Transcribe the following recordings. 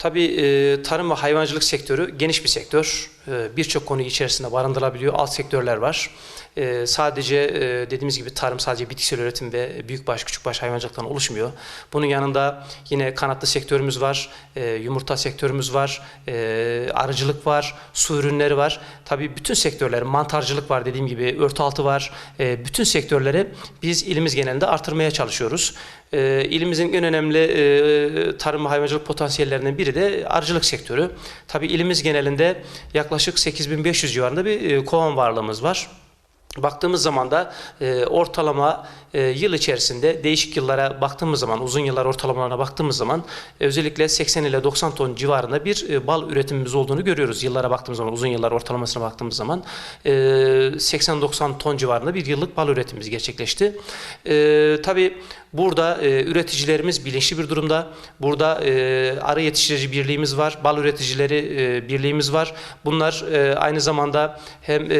Tabii tarım ve hayvancılık sektörü geniş bir sektör. E, Birçok konuyu içerisinde barındırabiliyor. Alt sektörler var. E, sadece e, dediğimiz gibi tarım sadece bitkisel üretim ve büyükbaş küçükbaş hayvancılıktan oluşmuyor. Bunun yanında yine kanatlı sektörümüz var, yumurta sektörümüz var, arıcılık var, su ürünleri var. Tabii bütün sektörler, mantarcılık var dediğim gibi, örtü altı var. Bütün sektörleri biz ilimiz genelinde artırmaya çalışıyoruz. E, ilimizin en önemli e, tarım ve hayvancılık potansiyellerinden biri de arıcılık sektörü. Tabii ilimiz genelinde yaklaşık 8500 civarında bir e, kovan varlığımız var. Baktığımız zaman da e, ortalama e, yıl içerisinde değişik yıllara baktığımız zaman, uzun yıllar ortalamalarına baktığımız zaman e, özellikle 80 ile 90 ton civarında bir e, bal üretimimiz olduğunu görüyoruz. Yıllara baktığımız zaman, uzun yıllar ortalamasına baktığımız zaman e, 80-90 ton civarında bir yıllık bal üretimimiz gerçekleşti. E, tabii burada e, üreticilerimiz bilinçli bir durumda. Burada e, arı yetiştirici birliğimiz var, bal üreticileri e, birliğimiz var. Bunlar e, aynı zamanda hem e,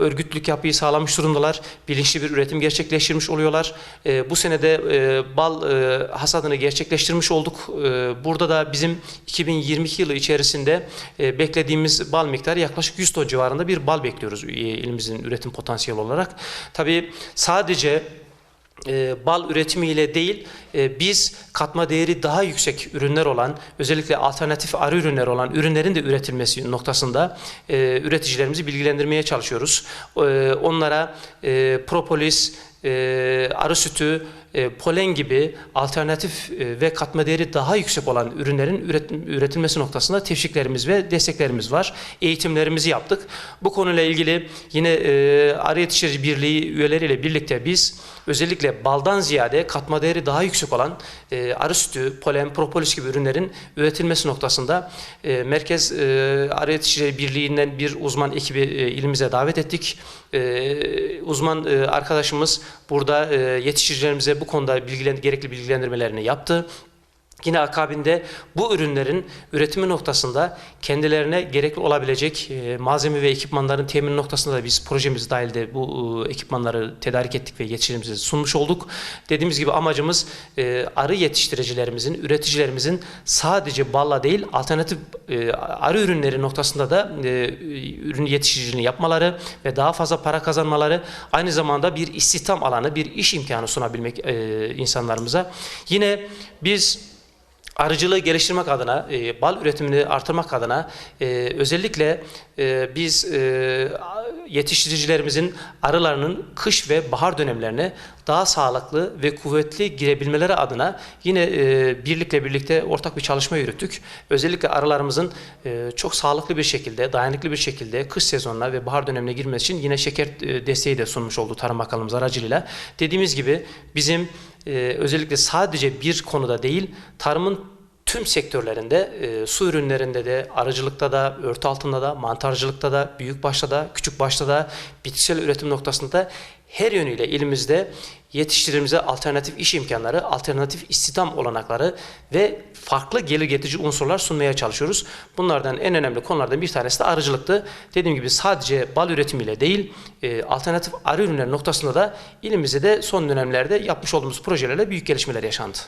örgütlük yapıyı sağlamış durumdalar. Bilinçli bir üretim gerçekleştirmiş oluyorlar. E, bu sene de e, bal e, hasadını gerçekleştirmiş olduk. E, burada da bizim 2022 yılı içerisinde e, beklediğimiz bal miktarı yaklaşık 100 ton civarında bir bal bekliyoruz e, ilimizin üretim potansiyeli olarak. Tabii sadece e, bal üretimiyle değil, e, biz katma değeri daha yüksek ürünler olan, özellikle alternatif arı ürünleri olan ürünlerin de üretilmesi noktasında e, üreticilerimizi bilgilendirmeye çalışıyoruz. E, onlara e, propolis, e, arı sütü, e, polen gibi alternatif e, ve katma değeri daha yüksek olan ürünlerin üret- üretilmesi noktasında teşviklerimiz ve desteklerimiz var. Eğitimlerimizi yaptık. Bu konuyla ilgili yine e, Arı Yetiştirici Birliği üyeleriyle birlikte biz özellikle baldan ziyade katma değeri daha yüksek olan e, arı sütü, polen, propolis gibi ürünlerin üretilmesi noktasında e, Merkez e, Arı Yetiştirici Birliği'nden bir uzman ekibi e, ilimize davet ettik. E, uzman e, arkadaşımız burada yetiştiricilerimize bu konuda bilgilen, gerekli bilgilendirmelerini yaptı. Yine akabinde bu ürünlerin üretimi noktasında kendilerine gerekli olabilecek e, malzeme ve ekipmanların temin noktasında da biz projemiz dahilde bu e, ekipmanları tedarik ettik ve yetiştiricimize sunmuş olduk. Dediğimiz gibi amacımız e, arı yetiştiricilerimizin, üreticilerimizin sadece balla değil alternatif arı ürünleri noktasında da ürün yetiştiriciliğini yapmaları ve daha fazla para kazanmaları aynı zamanda bir istihdam alanı, bir iş imkanı sunabilmek insanlarımıza. Yine biz arıcılığı geliştirmek adına, e, bal üretimini artırmak adına e, özellikle e, biz e, yetiştiricilerimizin arılarının kış ve bahar dönemlerine daha sağlıklı ve kuvvetli girebilmeleri adına yine e, birlikle birlikte ortak bir çalışma yürüttük. Özellikle arılarımızın e, çok sağlıklı bir şekilde, dayanıklı bir şekilde kış sezonuna ve bahar dönemine girmesi için yine şeker e, desteği de sunmuş oldu Tarım Bakanlığımız aracılığıyla. Dediğimiz gibi bizim e, özellikle sadece bir konuda değil, tarımın tüm sektörlerinde, e, su ürünlerinde de, arıcılıkta da, örtü altında da, mantarcılıkta da, büyük başta da, küçük başta da, bitkisel üretim noktasında her yönüyle ilimizde yetiştirimize alternatif iş imkanları, alternatif istihdam olanakları ve farklı gelir getirici unsurlar sunmaya çalışıyoruz. Bunlardan en önemli konulardan bir tanesi de arıcılıktı. Dediğim gibi sadece bal üretimiyle değil, e, alternatif arı ürünleri noktasında da ilimizde de son dönemlerde yapmış olduğumuz projelerle büyük gelişmeler yaşandı.